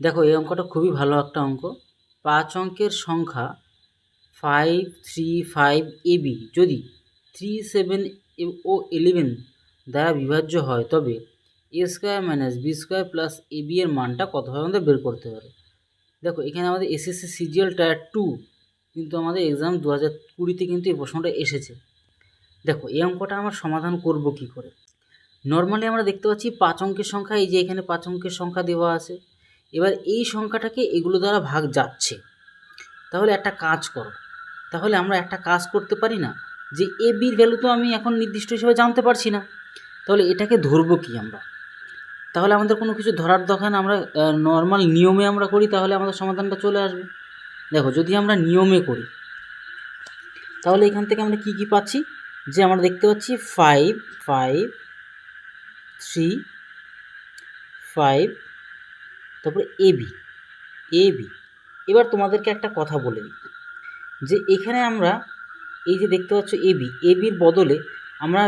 দেখো, এই অঙ্কটা খুবই ভালো একটা অঙ্ক। পাঁচ অঙ্কের সংখ্যা ফাইভ থ্রি ফাইভ এবি যদি থ্রি সেভেন ও ইলেভেন দ্বারা বিভাজ্য হয়, তবে A square minus B square plus A B এর মানটা কত হবে আমাদের বের করতে হবে। দেখো, এখানে আমাদের এসএসসি সিজিএল টায়ার টু কিন্তু আমাদের এক্সাম দু হাজার কুড়িতে কিন্তু এই প্রশ্নটা এসেছে। দেখো, এই অঙ্কটা আমরা সমাধান করব কি করে? নর্মালি আমরা দেখতে পাচ্ছি পাঁচ অঙ্কের সংখ্যা, এই যে এখানে পাঁচ অঙ্কের সংখ্যা দেওয়া আছে। এবার এই সংখ্যাটাকে এগুলো দ্বারা ভাগ যাচ্ছে। তাহলে একটা কাজ করো। তাহলে আমরা একটা কাজ করতে পারি না যে এ বির ভ্যালু তো আমি এখন নির্দিষ্ট হিসেবে জানতে পারছি না। তাহলে এটাকে ধরবো কি আমরা? তাহলে আমাদের কোনো কিছু ধরার দরকার আমরা নর্মাল নিয়মে আমরা করি, তাহলে আমাদের সমাধানটা চলে আসবে। দেখো, যদি আমরা নিয়মে করি, তাহলে এখান থেকে আমরা কি কি পাচ্ছি? যে আমরা দেখতে পাচ্ছি ফাইভ ফাইভ থ্রি ফাইভ তারপরে এবি এবি এবার তোমাদেরকে একটা কথা বলে দিই যে এখানে আমরা এই যে দেখতে পাচ্ছ এবি এবির বদলে আমরা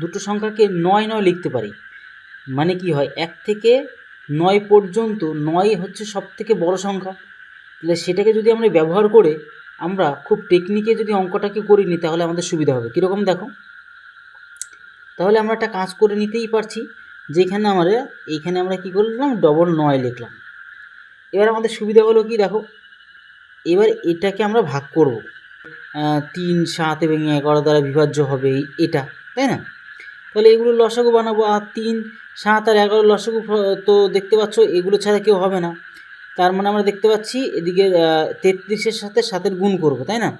দুটো সংখ্যাকে নয় নয় লিখতে পারি। মানে কি হয়, এক থেকে নয় পর্যন্ত নয় হচ্ছে সব থেকে বড় সংখ্যা। তাহলে সেটাকে যদি আমরা ব্যবহার করে আমরা খুব টেকনিকে যদি অঙ্কটাকে করি নি, তাহলে আমাদের সুবিধা হবে। কীরকম দেখো? তাহলে আমরা একটা কাজ করে নিতেই পারছি। যেখানে আমরা, এইখানে আমরা কি করলাম? ডবল নয় লিখলাম। এবার আমাদের সুবিধা হলো কি দেখো? এবার এটাকে আমরা ভাগ করব। তিন, সাত এবং এগারো দ্বারা বিভাজ্য হবে এটা, তাই না? তাহলে এগুলো লসাগু বানাবো। আর তিন, সাত আর এগারো লসাগু তো দেখতে পাচ্ছ, এগুলো ছাড়া কেউ হবে না। তার মানে আমরা দেখতে পাচ্ছি, এদিকে তেত্রিশের সাথে সাতের গুণ করব, তাই না?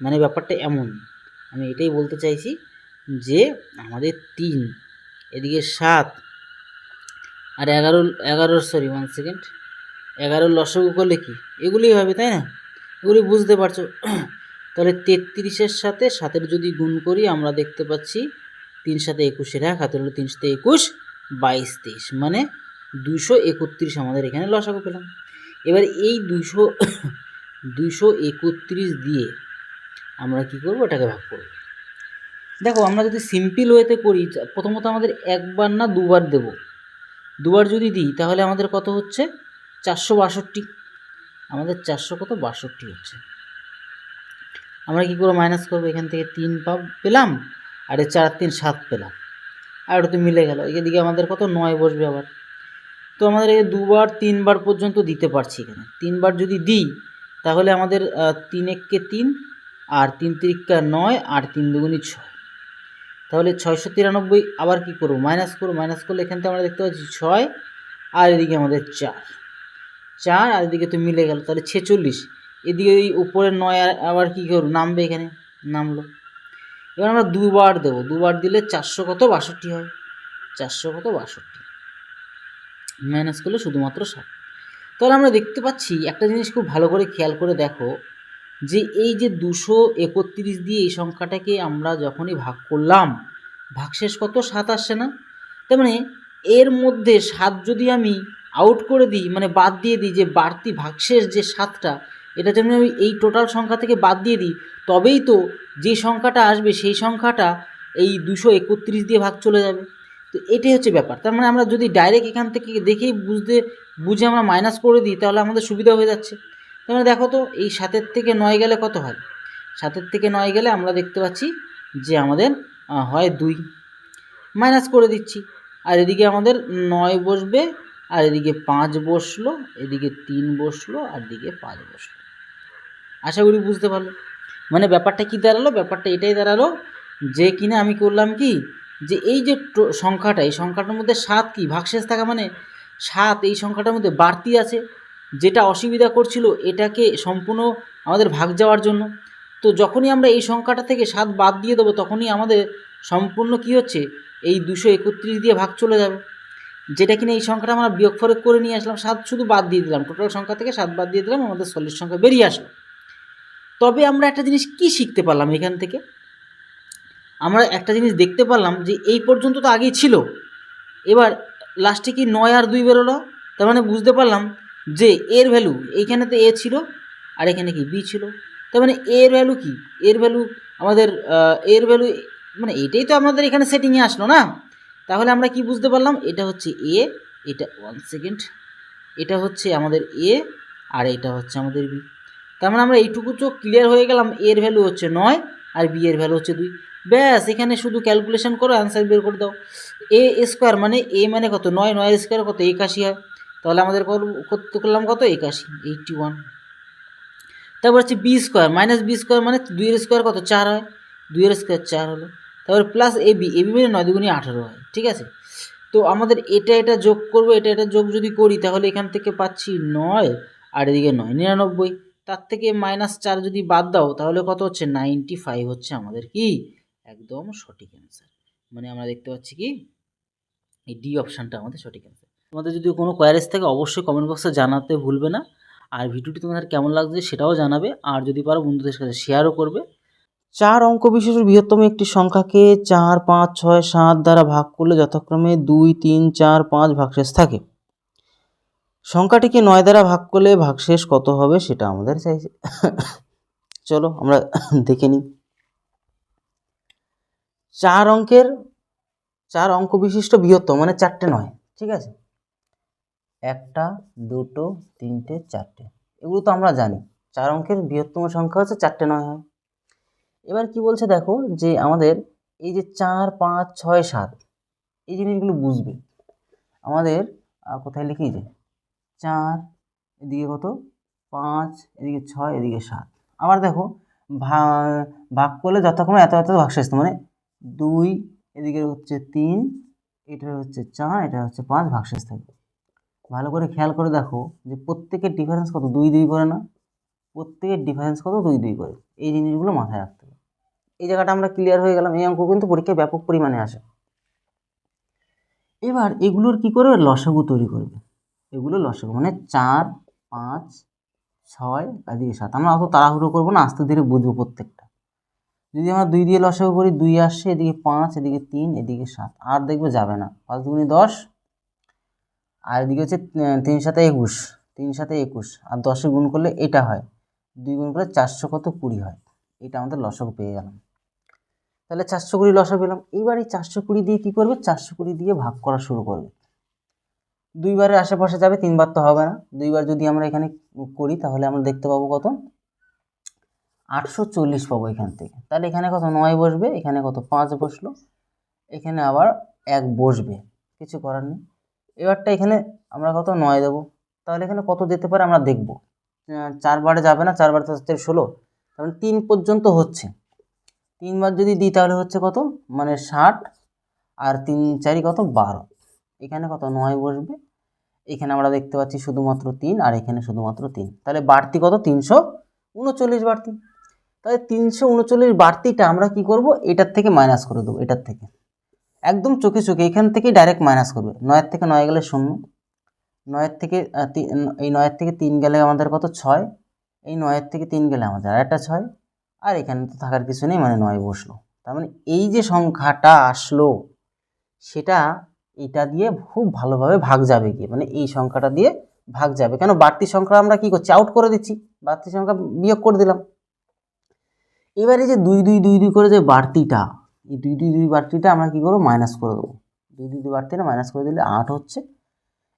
মানে ব্যাপারটা এমন। আমি এটাই বলতে চাইছি যে, আমাদের তিন এদিকে সাত। আর এগারো এগারোর সরি ওয়ান সেকেন্ড এগারো লসগু করলে কি? এগুলোই হবে, তাই না? এগুলি বুঝতে পারছ? তাহলে তেত্রিশের সাথে সাতের যদি গুণ করি, আমরা দেখতে পাচ্ছি তিন সাথে একুশের এক, হাতের হলো তিন সাথে একুশ, বাইশ, তেইশ। মানে দুশো একত্রিশ আমাদের এখানে লসাগু পেলাম। এবার এই দুশো দুশো একত্রিশ দিয়ে আমরা কি করব? এটাকে ভাগ করব। দেখো, আমরা যদি সিম্পল ওয়েতে করি প্রথমত আমাদের একবার না দুবার দেব। দুবার যদি দিই, তাহলে আমাদের কত হচ্ছে? চারশো বাষট্টি। আমাদের চারশো কত? বাষট্টি হচ্ছে। আমরা কী করে মাইনাস করব, এখান থেকে তিন পাব পেলাম, আর এ চার তিন সাত পেলাম। আর ওটা তো মিলে গেল। এদিকে আমাদের কত? নয় বসবে আবার। তো আমাদের এই দুবার, তিনবার পর্যন্ত দিতে পারছি এখানে। তিনবার যদি দিই, তাহলে আমাদের তিন এককে তিন, আর তিন তিরিকা নয়, আর তিন দুগুণি ছয়। তাহলে ছয়শো তিরানব্বই আবার কি করব? মাইনাস করব, মাইনাস করলে এখান থেকে আমরা দেখতে পাচ্ছি ছয়, আর এদিকে আমাদের চার। চার, আর এদিকে তো মিলে গেল, তাহলে ছেচল্লিশ। এদিকে ওই উপরে নয় আবার কী করব? নামবে এখানে, নামলো। এবার আমরা দুবার দেবো, দুবার দিলে চারশো কত? বাষট্টি হয়। চারশো কত? বাষট্টি। মাইনাস করলে শুধুমাত্র ষাট। তাহলে আমরা দেখতে পাচ্ছি, একটা জিনিস খুব ভালো করে খেয়াল করে দেখো যে এই যে দুশো একত্রিশ দিয়ে এই সংখ্যাটাকে আমরা যখনই ভাগ করলাম ভাগশেষ কত? সাত আসছে না? তার মানে এর মধ্যে সাত যদি আমি আউট করে দিই মানে বাদ দিয়ে দিই যে বাড়তি ভাগশেষ যে সাতটা, এটা যদি আমি এই টোটাল সংখ্যা থেকে বাদ দিয়ে দিই, তবেই তো যে সংখ্যাটা আসবে সেই সংখ্যাটা এই দুশো একত্রিশ দিয়ে ভাগ চলে যাবে। তো এটাই হচ্ছে ব্যাপার। তার মানে আমরা যদি ডাইরেক্ট এখান থেকে দেখেই বুঝতে, বুঝে আমরা মাইনাস করে দিই, তাহলে আমাদের সুবিধা হয়ে যাচ্ছে। তার মানে দেখো তো, এই সাতের থেকে নয় গেলে কত হয়? সাতের থেকে নয় গেলে আমরা দেখতে পাচ্ছি যে আমাদের হয় দুই। মাইনাস করে দিচ্ছি। আর এদিকে আমাদের নয় বসবে, আর এদিকে পাঁচ বসল, এদিকে তিন বসল, আর এদিকে পাঁচ বসল। আশা করি বুঝতে পারল। মানে ব্যাপারটা কি দাঁড়াল? ব্যাপারটা এটাই দাঁড়াল যে কিনা আমি করলাম কি? যে এই যে সংখ্যাটা, এই সংখ্যাটার মধ্যে সাত কি? ভাগশেষ থাকা মানে সাত, এই সংখ্যাটার মধ্যে বাড়তি আছে। যেটা অসুবিধা করছিল এটাকে সম্পূর্ণ আমাদের ভাগ যাওয়ার জন্য। তো যখনই আমরা এই সংখ্যাটা থেকে সাত বাদ দিয়ে দেবো, তখনই আমাদের সম্পূর্ণ কি হচ্ছে? এই দুশো একত্রিশ দিয়ে ভাগ চলে যাবে। যেটা কিনা এই সংখ্যাটা আমরা বিয়োগ ফরক করে নিয়ে আসলাম, সাত শুধু বাদ দিয়ে দিলাম। টোটাল সংখ্যা থেকে সাত বাদ দিয়ে দিলাম, আমাদের সলিড সংখ্যা বেরিয়ে আসলো। তবে আমরা একটা জিনিস কি শিখতে পারলাম এখান থেকে? আমরা একটা জিনিস দেখতে পারলাম যে এই পর্যন্ত তো আগেই ছিল। এবার লাস্টে কি নয় আর দুই বেরোলো? তার মানে বুঝতে পারলাম যে এর ভ্যালু এইখানে তো এ ছিল আর এখানে কি বি ছিল। তার মানে এর ভ্যালু কি? এর ভ্যালু আমাদের এর ভ্যালু মানে এটাই তো আমাদের এখানে সেটিংয়ে আসলো না? তাহলে আমরা কি বুঝতে পারলাম? এটা হচ্ছে এ এটা ওয়ান সেকেন্ড এটা হচ্ছে আমাদের এ আর এটা হচ্ছে আমাদের বি তার মানে আমরা এইটুকু তো ক্লিয়ার হয়ে গেলাম, এর ভ্যালু হচ্ছে নয় আর বি এর ভ্যালু হচ্ছে দুই। ব্যাস, এখানে শুধু ক্যালকুলেশন করো অ্যান্সার বের করে দাও। এ স্কোয়ার মানে এ মানে কত? নয় নয় স্কোয়ার কত? একাশি হয়। তাহলে আমাদের কত করলাম কত? একাশি এইটটি ওয়ান তারপর হচ্ছে B square minus B square মানে দুইয়ের স্কোয়ার কত? চার হয়। দুইয়ের স্কোয়ার চার হলো। তারপর plus A B A B মানে নয় দুগুণি আঠারো হয়, ঠিক আছে? তো আমাদের এটা এটা যোগ করব, এটা এটা যোগ যদি করি, তাহলে এখান থেকে পাচ্ছি নয়, আর এদিকে নয়, নিরানব্বই। তার থেকে মাইনাস চার যদি বাদ দাও, তাহলে কত হচ্ছে? নাইনটি ফাইভ হচ্ছে আমাদের কি? একদম সঠিক অ্যান্সার মানে আমরা দেখতে পাচ্ছি কি? এই ডি অপশানটা আমাদের সঠিক অ্যান্সার তোমাদের যদি কোনো কোয়ারিজ থাকে, অবশ্যই কমেন্ট বক্সে জানাতে ভুলবে না। আর ভিডিওটি তোমাদের কেমন লাগছে সেটাও জানাবে। আর যদি পারো বন্ধুদের সাথে শেয়ারও করবে। চার অঙ্ক বিশিষ্ট বৃহত্তম একটি সংখ্যাকে চার, পাঁচ, ছয়, সাত দ্বারা ভাগ করলে যথাক্রমে দুই, তিন, চার, পাঁচ ভাগশেষ থাকে। সংখ্যাটিকে নয় দ্বারা ভাগ করলে ভাগশেষ কত হবে সেটা আমাদের চাইছে চলো আমরা দেখে নিই। চার অঙ্কের, চার অঙ্ক বিশিষ্ট বৃহত্তম মানে চারটে নয়, ঠিক আছে? একটা, দুটো, তিনটে, চারটে। এগুলো তো আমরা জানি। চার অঙ্কের বৃহত্তম সংখ্যা হচ্ছে চারটে নয় হয়। এবার কি বলছে দেখো যে আমাদের এই যে চার, পাঁচ, ছয়, সাত, এই জিনিসগুলো বুঝবে। আমাদের কোথায় লিখি যে চার, এদিকে কত? পাঁচ, এদিকে ছয়, এদিকে সাত। আবার দেখো ভাগ করলে যতক্ষণ এত এত ভাগশেষ। মানে দুই, এদিকে হচ্ছে তিন এটা হচ্ছে চার এটা হচ্ছে পাঁচ, ভাগশেষ থাকবে। ভালো করে খেয়াল করে দেখো যে প্রত্যেকের ডিফারেন্স কত? দুই দুই করে না। প্রত্যেকের ডিফারেন্স কত? দুই দুই করে। এই জিনিসগুলো মাথায় রাখতে হবে। এই জায়গাটা আমরা ক্লিয়ার হয়ে গেলাম। এই অঙ্ক কিন্তু পরীক্ষায় ব্যাপক পরিমাণে আসে। এবার এগুলোর কি করবে? লসাগু তৈরি করবে। এগুলো লসাগু মানে চার, পাঁচ, ছয়, আর দিকে সাত। আমরা অত তাড়াহুড়ো করব না, আস্তে ধীরে বুঝব প্রত্যেকটা। যদি আমরা দুই দিয়ে লসাগু করি, দুই আসছে এদিকে পাঁচ, এদিকে তিন, এদিকে সাত। আর দেখবে যাবে না। পাঁচ দুগুণি দশ আর এদিকে হচ্ছে তিন সাথে একুশ, তিন সাথে একুশ, আর দশে গুণ করলে এটা হয়। দুই গুণ করলে চারশো কত কুড়ি হয়। এটা আমাদের লসক পেয়ে গেলাম। তাহলে চারশো কুড়ি লসক পেলাম। এইবার এই চারশো কুড়ি দিয়ে কী করবে? চারশো কুড়ি দিয়ে ভাগ করা শুরু করবে। দুইবারের আশেপাশে যাবে, তিনবার তো হবে না। দুইবার যদি আমরা এখানে করি, তাহলে আমরা দেখতে পাবো কত? আটশো চল্লিশ পাবো এখান থেকে। তাহলে এখানে কত? নয় বসবে, এখানে কত? পাঁচ বসল। এখানে আবার এক বসবে। কিছু করার নেই। এবারটা এখানে আমরা কত? নয় দেবো। তাহলে এখানে কত যেতে পারে আমরা দেখব। চারবারে যাবে না? চারবার তো হচ্ছে ষোলো। তাহলে তিন পর্যন্ত হচ্ছে। তিনবার যদি দিই তাহলে হচ্ছে কত? মানে ষাট। আর তিন চারি কত? বারো। এখানে কত? নয় বসবে। এখানে আমরা দেখতে পাচ্ছি শুধুমাত্র তিন আর এখানে শুধুমাত্র তিন। তাহলে বাড়তি কত? তিনশো উনচল্লিশ বাড়তি। তাহলে তিনশো উনচল্লিশ বাড়তিটা আমরা কি করব? এটার থেকে মাইনাস করে দেবো, এটার থেকে। একদম চোখে চোখে, এখান থেকেই ডাইরেক্ট মাইনাস করবে। নয়ের থেকে নয় গেলে শূন্য, নয়ের থেকে এই নয়ের থেকে তিন গেলে আমাদের কত? ছয়, এই নয়ের থেকে তিন গেলে আমাদের আর একটা ছয়, আর এখানে তো থাকার কিছু নেই মানে নয় বসল। তার মানে এই যে সংখ্যাটা আসলো, সেটা এটা দিয়ে খুব ভালোভাবে ভাগ যাবে কি মানে এই সংখ্যাটা দিয়ে ভাগ যাবে। কেন? বাড়তি সংখ্যা আমরা কি করছি? আউট করে দিচ্ছি। বাড়তি সংখ্যা বিয়োগ করে দিলাম। এবারে যে দুই দুই দুই দুই করে যে বাড়তিটা এই দুই দুই দুই বাড়তিটা আমরা কী করব? মাইনাস করে দেবো। দুই দুই দুই বাড়তিটা মাইনাস করে দিলে আট হচ্ছে।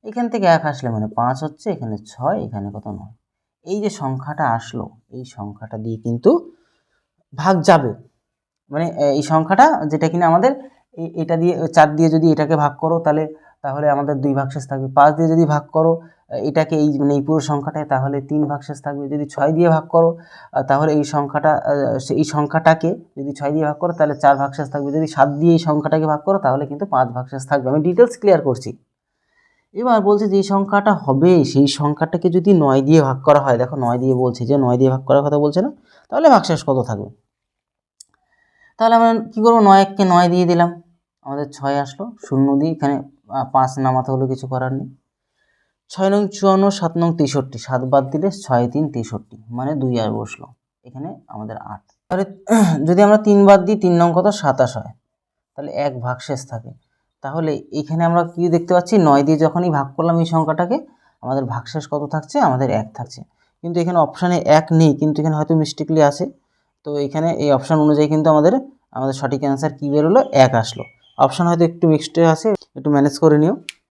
এখান থেকে এক আসলে মানে পাঁচ হচ্ছে, এখানে ছয়, এখানে কত নয়? এই যে সংখ্যাটা আসলো, এই সংখ্যাটা দিয়ে কিন্তু ভাগ যাবে। মানে এই সংখ্যাটা যেটা কিনা আমাদের এটা দিয়ে, চার দিয়ে যদি এটাকে ভাগ করো তাহলে তাহলে আমাদের দুই ভাগশেষ থাকবে। পাঁচ দিয়ে যদি ভাগ করো এটাকে এই মানে এই পুরো সংখ্যাটায় তাহলে তিন ভাগশেষ থাকবে। যদি ছয় দিয়ে ভাগ করো তাহলে এই সংখ্যাটা এই সংখ্যাটাকে যদি ছয় দিয়ে ভাগ করো, তাহলে চার ভাগশেষ থাকবে। যদি সাত দিয়ে এই সংখ্যাটাকে ভাগ করো, তাহলে কিন্তু পাঁচ ভাগশেষ থাকবে। আমি ডিটেলস ক্লিয়ার করছি। এবার বলছে যে সংখ্যাটা হবে, সেই সংখ্যাটাকে যদি নয় দিয়ে ভাগ করা হয়, দেখো নয় দিয়ে বলছে যে নয় দিয়ে ভাগ করার কথা বলছে না, তাহলে ভাগশেষ কত থাকবে? তাহলে আমরা কী করব? নয় এককে নয় দিয়ে দিলাম। আমাদের ছয় আসলো, শূন্য দিয়ে এখানে পাঁচ নামাতে হলো, কিছু করার নেই। ছয় নং চুয়ান্ন, সাত নং তেষট্টি। সাত বাদ দিলে ছয় তিন তেষট্টি মানে দুই আর বসল। এখানে আমাদের আট। তাহলে যদি আমরা তিন বাদ দিই, তিন নং কত? সাতাশ হয়। তাহলে এক ভাগশেষ থাকে। তাহলে এখানে আমরা কি দেখতে পাচ্ছি? নয় দিয়ে যখনই ভাগ করলাম এই সংখ্যাটাকে, আমাদের ভাগশেষ কত থাকছে? আমাদের এক থাকছে। কিন্তু এখানে অপশানে এক নেই, কিন্তু এখানে হয়তো মিস্টেকলি আছে। তো এখানে এই অপশান অনুযায়ী কিন্তু আমাদের আমাদের সঠিক অ্যান্সার কী বেরোলো? এক আসলো। অপশান হয়তো একটু মিক্সড আছে, একটু ম্যানেজ করে নিও।